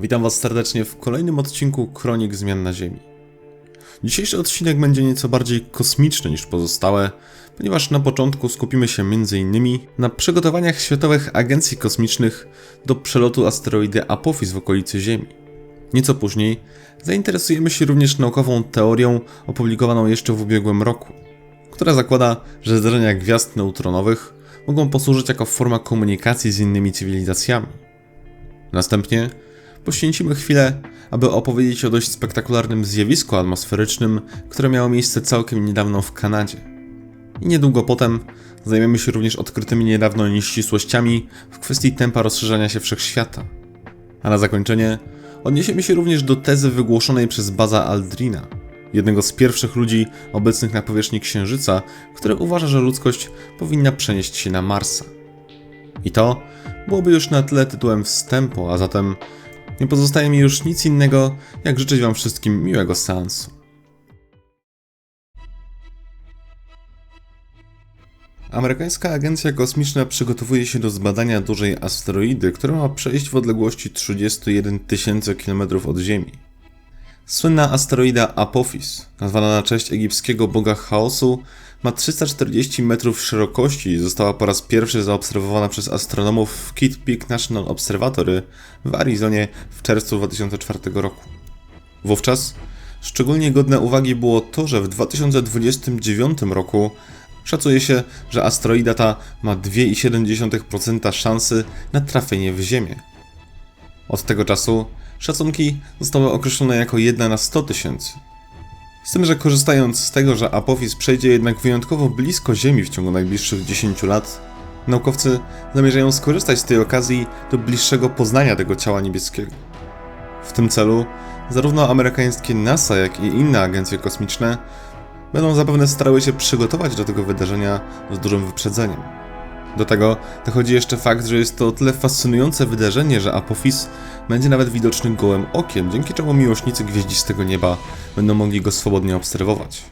Witam Was serdecznie w kolejnym odcinku Kronik Zmian na Ziemi. Dzisiejszy odcinek będzie nieco bardziej kosmiczny niż pozostałe, ponieważ na początku skupimy się m.in. na przygotowaniach światowych agencji kosmicznych do przelotu asteroidy Apophis w okolicy Ziemi. Nieco później zainteresujemy się również naukową teorią opublikowaną jeszcze w ubiegłym roku, która zakłada, że zdarzenia gwiazd neutronowych mogą posłużyć jako forma komunikacji z innymi cywilizacjami. Następnie poświęcimy chwilę, aby opowiedzieć o dość spektakularnym zjawisku atmosferycznym, które miało miejsce całkiem niedawno w Kanadzie. I niedługo potem zajmiemy się również odkrytymi niedawno nieścisłościami w kwestii tempa rozszerzania się wszechświata. A na zakończenie odniesiemy się również do tezy wygłoszonej przez Baza Aldrina, jednego z pierwszych ludzi obecnych na powierzchni Księżyca, który uważa, że ludzkość powinna przenieść się na Marsa. I to byłoby już na tyle tytułem wstępu, a zatem nie pozostaje mi już nic innego, jak życzyć Wam wszystkim miłego seansu. Amerykańska Agencja Kosmiczna przygotowuje się do zbadania dużej asteroidy, która ma przejść w odległości 31 tysięcy km od Ziemi. Słynna asteroida Apophis, nazwana na cześć egipskiego boga chaosu, ma 340 metrów szerokości i została po raz pierwszy zaobserwowana przez astronomów w Kitt Peak National Observatory w Arizonie w czerwcu 2004 roku. Wówczas szczególnie godne uwagi było to, że w 2029 roku szacuje się, że asteroida ta ma 2,7% szansy na trafienie w Ziemię. Od tego czasu szacunki zostały określone jako 1 na 100 tysięcy. Z tym, że korzystając z tego, że Apophis przejdzie jednak wyjątkowo blisko Ziemi w ciągu najbliższych 10 lat, naukowcy zamierzają skorzystać z tej okazji do bliższego poznania tego ciała niebieskiego. W tym celu zarówno amerykańskie NASA, jak i inne agencje kosmiczne będą zapewne starały się przygotować do tego wydarzenia z dużym wyprzedzeniem. Do tego dochodzi jeszcze fakt, że jest to o tyle fascynujące wydarzenie, że Apophis będzie nawet widoczny gołym okiem, dzięki czemu miłośnicy gwieździstego nieba będą mogli go swobodnie obserwować.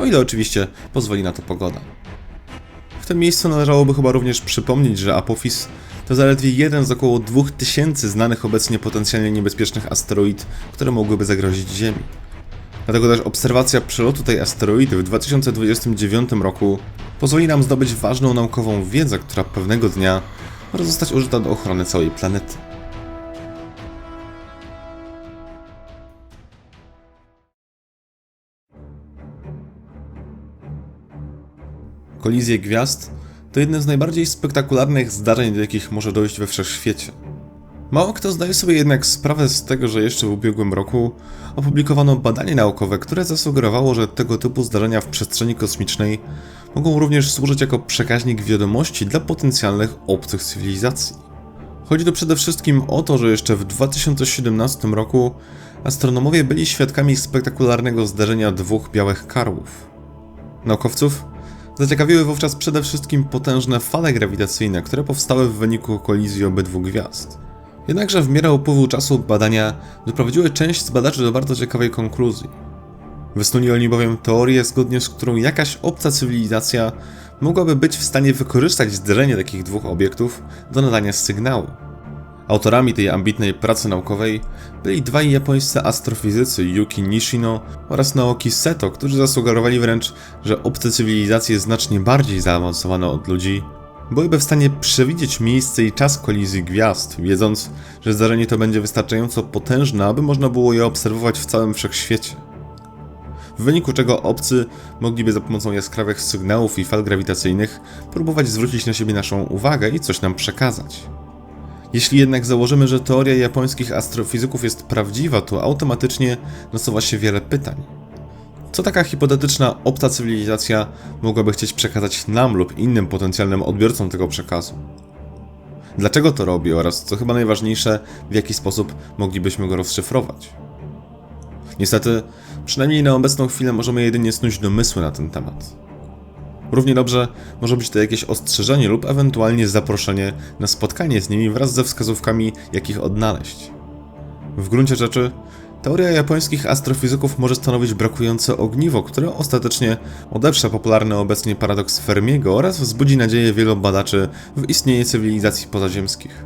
O ile oczywiście pozwoli na to pogoda. W tym miejscu należałoby chyba również przypomnieć, że Apophis to zaledwie jeden z około 2000 znanych obecnie potencjalnie niebezpiecznych asteroid, które mogłyby zagrozić Ziemi. Dlatego też obserwacja przelotu tej asteroidy w 2029 roku pozwoli nam zdobyć ważną naukową wiedzę, która pewnego dnia może zostać użyta do ochrony całej planety. Kolizje gwiazd to jedne z najbardziej spektakularnych zdarzeń, do jakich może dojść we wszechświecie. Mało kto zdaje sobie jednak sprawę z tego, że jeszcze w ubiegłym roku opublikowano badanie naukowe, które zasugerowało, że tego typu zdarzenia w przestrzeni kosmicznej mogą również służyć jako przekaźnik wiadomości dla potencjalnych obcych cywilizacji. Chodzi tu przede wszystkim o to, że jeszcze w 2017 roku astronomowie byli świadkami spektakularnego zdarzenia dwóch białych karłów. Naukowców zaciekawiły wówczas przede wszystkim potężne fale grawitacyjne, które powstały w wyniku kolizji obydwu gwiazd. Jednakże w miarę upływu czasu badania doprowadziły część z badaczy do bardzo ciekawej konkluzji. Wysnuli oni bowiem teorię, zgodnie z którą jakaś obca cywilizacja mogłaby być w stanie wykorzystać zderzenie takich dwóch obiektów do nadania sygnału. Autorami tej ambitnej pracy naukowej byli dwaj japońscy astrofizycy Yuki Nishino oraz Naoki Seto, którzy zasugerowali wręcz, że obce cywilizacje znacznie bardziej zaawansowane od ludzi byłyby w stanie przewidzieć miejsce i czas kolizji gwiazd, wiedząc, że zdarzenie to będzie wystarczająco potężne, aby można było je obserwować w całym wszechświecie. W wyniku czego obcy mogliby za pomocą jaskrawych sygnałów i fal grawitacyjnych próbować zwrócić na siebie naszą uwagę i coś nam przekazać. Jeśli jednak założymy, że teoria japońskich astrofizyków jest prawdziwa, to automatycznie nasuwa się wiele pytań. Co taka hipotetyczna obca cywilizacja mogłaby chcieć przekazać nam lub innym potencjalnym odbiorcom tego przekazu? Dlaczego to robi oraz, co chyba najważniejsze, w jaki sposób moglibyśmy go rozszyfrować? Niestety, przynajmniej na obecną chwilę możemy jedynie snuć domysły na ten temat. Równie dobrze może być to jakieś ostrzeżenie lub ewentualnie zaproszenie na spotkanie z nimi wraz ze wskazówkami, jak ich odnaleźć. W gruncie rzeczy, teoria japońskich astrofizyków może stanowić brakujące ogniwo, które ostatecznie odeprze popularny obecnie paradoks Fermiego oraz wzbudzi nadzieję wielu badaczy w istnienie cywilizacji pozaziemskich.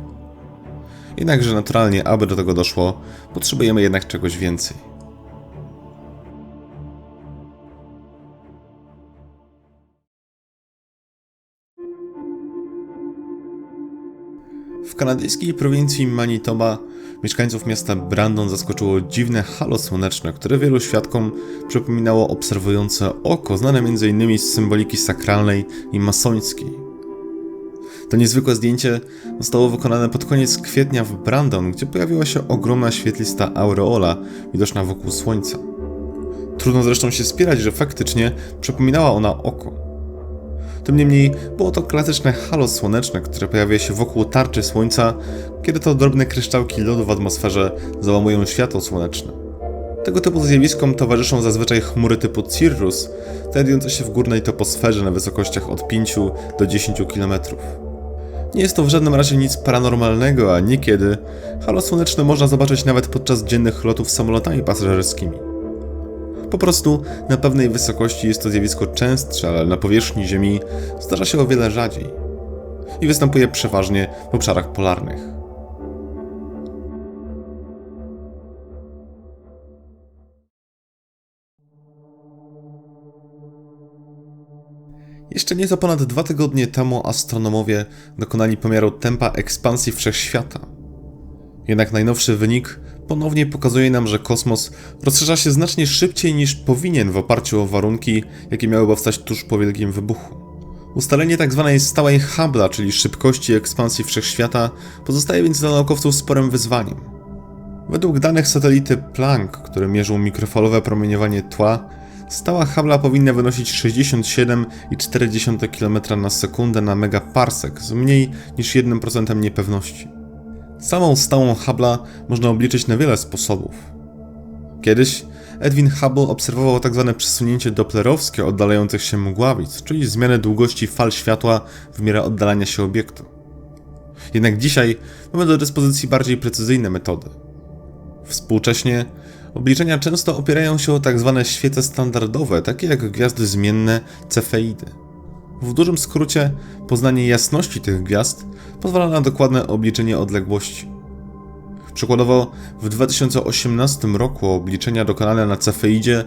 Jednakże naturalnie, aby do tego doszło, potrzebujemy jednak czegoś więcej. W kanadyjskiej prowincji Manitoba mieszkańców miasta Brandon zaskoczyło dziwne halo słoneczne, które wielu świadkom przypominało obserwujące oko, znane m.in. z symboliki sakralnej i masońskiej. To niezwykłe zdjęcie zostało wykonane pod koniec kwietnia w Brandon, gdzie pojawiła się ogromna świetlista aureola widoczna wokół Słońca. Trudno zresztą się spierać, że faktycznie przypominała ona oko. Tym niemniej było to klasyczne halo słoneczne, które pojawia się wokół tarczy Słońca, kiedy to drobne kryształki lodu w atmosferze załamują światło słoneczne. Tego typu zjawiskom towarzyszą zazwyczaj chmury typu Cirrus, znajdujące się w górnej toposferze na wysokościach od 5 do 10 km. Nie jest to w żadnym razie nic paranormalnego, a niekiedy halo słoneczne można zobaczyć nawet podczas dziennych lotów samolotami pasażerskimi. Po prostu na pewnej wysokości jest to zjawisko częstsze, ale na powierzchni Ziemi zdarza się o wiele rzadziej. I występuje przeważnie w obszarach polarnych. Jeszcze nieco ponad dwa tygodnie temu astronomowie dokonali pomiaru tempa ekspansji wszechświata. Jednak najnowszy wynik ponownie pokazuje nam, że kosmos rozszerza się znacznie szybciej niż powinien w oparciu o warunki, jakie miały powstać tuż po wielkim wybuchu. Ustalenie tzw. Tak stałej Hubble'a, czyli szybkości ekspansji wszechświata, pozostaje więc dla naukowców sporym wyzwaniem. Według danych satelity Planck, które mierzą mikrofalowe promieniowanie tła, stała Hubble'a powinna wynosić 67,4 km na sekundę na megaparsek z mniej niż 1% niepewności. Samą stałą Hubble'a można obliczyć na wiele sposobów. Kiedyś Edwin Hubble obserwował tzw. Tak przesunięcie doplerowskie oddalających się mgławic, czyli zmianę długości fal światła w miarę oddalania się obiektu. Jednak dzisiaj mamy do dyspozycji bardziej precyzyjne metody. Współcześnie obliczenia często opierają się o tzw. Tak świece standardowe, takie jak gwiazdy zmienne cefeidy. W dużym skrócie, poznanie jasności tych gwiazd pozwala na dokładne obliczenie odległości. Przykładowo, w 2018 roku obliczenia dokonane na Cefeidzie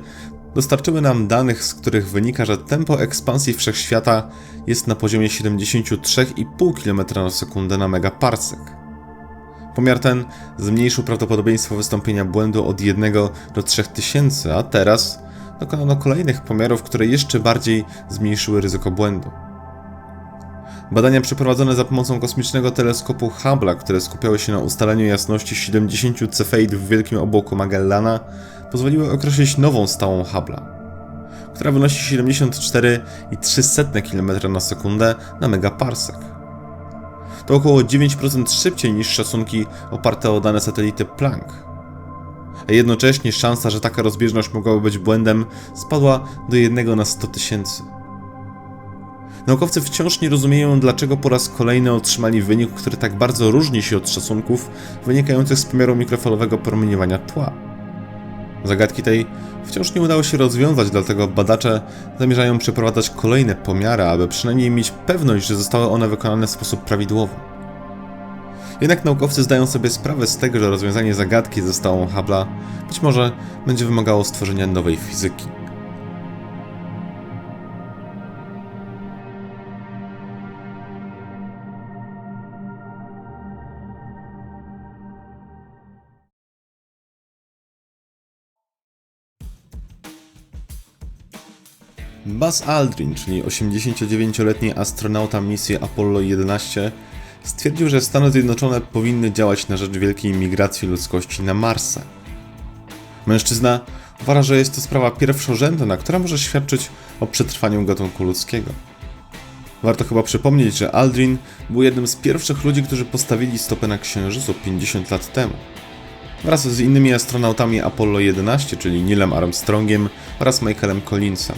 dostarczyły nam danych, z których wynika, że tempo ekspansji wszechświata jest na poziomie 73,5 km na sekundę na megaparsek. Pomiar ten zmniejszył prawdopodobieństwo wystąpienia błędu od 1 do 3000, a teraz dokonano kolejnych pomiarów, które jeszcze bardziej zmniejszyły ryzyko błędu. Badania przeprowadzone za pomocą kosmicznego teleskopu Hubble'a, które skupiały się na ustaleniu jasności 70 cefeid w Wielkim Obłoku Magellana, pozwoliły określić nową stałą Hubble'a, która wynosi 74,3 km na sekundę na megaparsek. To około 9% szybciej niż szacunki oparte o dane satelity Planck. A jednocześnie szansa, że taka rozbieżność mogłaby być błędem, spadła do 1 na 100 tysięcy. Naukowcy wciąż nie rozumieją, dlaczego po raz kolejny otrzymali wynik, który tak bardzo różni się od szacunków wynikających z pomiaru mikrofalowego promieniowania tła. Zagadki tej wciąż nie udało się rozwiązać, dlatego badacze zamierzają przeprowadzać kolejne pomiary, aby przynajmniej mieć pewność, że zostały one wykonane w sposób prawidłowy. Jednak naukowcy zdają sobie sprawę z tego, że rozwiązanie zagadki ze stałą Hubble'a być może będzie wymagało stworzenia nowej fizyki. Buzz Aldrin, czyli 89-letni astronauta misji Apollo 11, stwierdził, że Stany Zjednoczone powinny działać na rzecz wielkiej migracji ludzkości na Marsa. Mężczyzna uważa, że jest to sprawa pierwszorzędna, która może świadczyć o przetrwaniu gatunku ludzkiego. Warto chyba przypomnieć, że Aldrin był jednym z pierwszych ludzi, którzy postawili stopę na Księżycu 50 lat temu. Wraz z innymi astronautami Apollo 11, czyli Neilem Armstrongiem oraz Michaelem Collinsem.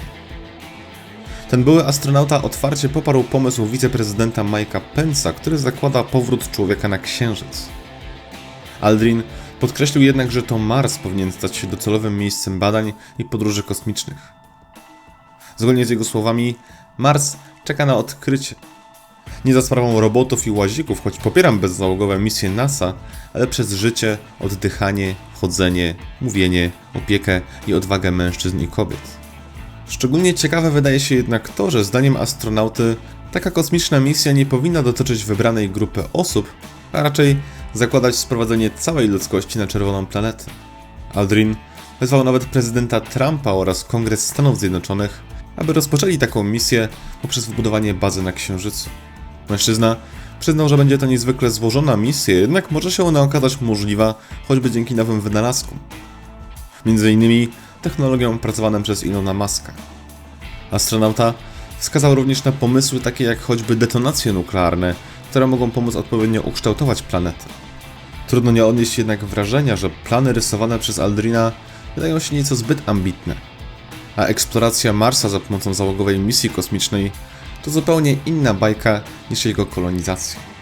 Ten były astronauta otwarcie poparł pomysł wiceprezydenta Mike'a Pence'a, który zakłada powrót człowieka na Księżyc. Aldrin podkreślił jednak, że to Mars powinien stać się docelowym miejscem badań i podróży kosmicznych. Zgodnie z jego słowami, Mars czeka na odkrycie. Nie za sprawą robotów i łazików, choć popieram bezzałogowe misje NASA, ale przez życie, oddychanie, chodzenie, mówienie, opiekę i odwagę mężczyzn i kobiet. Szczególnie ciekawe wydaje się jednak to, że zdaniem astronauty taka kosmiczna misja nie powinna dotyczyć wybranej grupy osób, a raczej zakładać sprowadzenie całej ludzkości na czerwoną planetę. Aldrin wezwał nawet prezydenta Trumpa oraz Kongres Stanów Zjednoczonych, aby rozpoczęli taką misję poprzez wybudowanie bazy na Księżycu. Mężczyzna przyznał, że będzie to niezwykle złożona misja, jednak może się ona okazać możliwa choćby dzięki nowym wynalazkom. Między innymi technologią pracowaną przez Ilona Muska. Astronauta wskazał również na pomysły takie jak choćby detonacje nuklearne, które mogą pomóc odpowiednio ukształtować planetę. Trudno nie odnieść jednak wrażenia, że plany rysowane przez Aldrina wydają się nieco zbyt ambitne. A eksploracja Marsa za pomocą załogowej misji kosmicznej to zupełnie inna bajka niż jego kolonizacja.